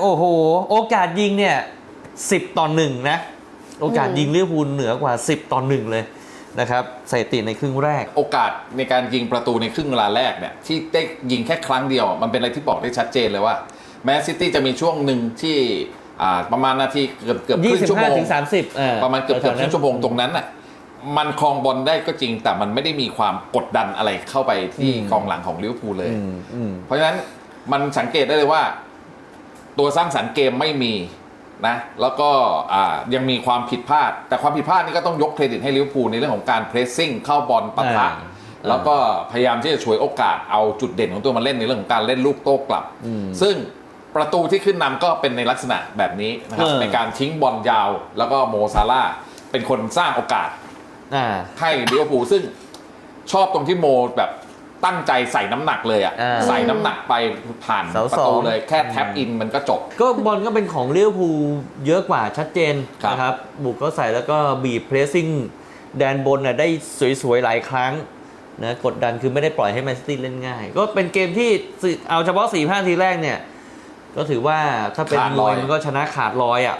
โอ้โห โอกาสยิงเนี่ยสิบต่อหนึ่งนะ โอกาสยิงลิเวอร์พูลเหนือกว่า 10 ต่อหนึ่งเลยนะครับสถิติในครึ่งแรก โอกาสในการยิงประตูในครึ่งเวลาแรกเนี่ยที่ได้ยิงแค่ครั้งเดียว มันเป็นอะไรที่บอกได้ชัดเจนเลยว่า แม้ซิตี้จะมีช่วงหนึ่งที่อ่าประมาณนาทีเกือบเกือบครึ่งชั่วโมง25ถึง30อ่าประมาณเกือบเกือบครึ่งชั่วโมงตรงนั้นน่ะมันครองบอลได้ก็จริง แต่มันไม่ได้มีความกดดันอะไรเข้าไปที่กองหลังของลิเวอร์พูลเลยอืมอืมเพราะฉะนั้นมันสังเกตได้เลยว่า ตัวสร้างสรรค์เกมไม่มีนะแล้วก็อ่ายังมีความผิดพลาด แต่ความผิดพลาดนี่ก็ต้องยกเครดิตให้ลิเวอร์พูลในเรื่องของการเพรสซิ่งเข้าบอลปะทะอ่าแล้วก็พยายามที่จะช่วยโอกาสเอาจุดเด่นของตัวมาเล่นในเรื่องของการเล่นลูกโต้กลับ ซึ่งประตูที่ขึ้นนำก็เป็นในลักษณะแบบนี้นะครับเออในการทิ้งบอลยาว แล้วก็โมซาร่าห์เป็นคนสร้างโอกาสอ่าให้ลิเวอร์พูลซึ่งชอบตรงที่โมแบบ ตั้งใจใส่น้ำหนักเลยอะอ่าใส่น้ำหนักไปผ่านเสาประสองตูเลยแค่แท็บอินมันก็จบ ก็บอลก็เป็นของลิเวอร์พูลเยอะกว่าชัดเจนครับ นะครับบุกก็ใส่แล้วก็บีบเพรสซิ่งแดนบนน่ะได้สวยๆ หลายครั้งนะกดดันคือไม่ได้ปล่อยให้แมนซิตี้เล่นง่าย ก็เป็นเกมที่สิเอาเฉพาะ4ี่ห้าทีแรกเนี่ย ก็ถือว่าถ้าเป็นขาดมลวอยยมันก็ชนะขาดลอยอะ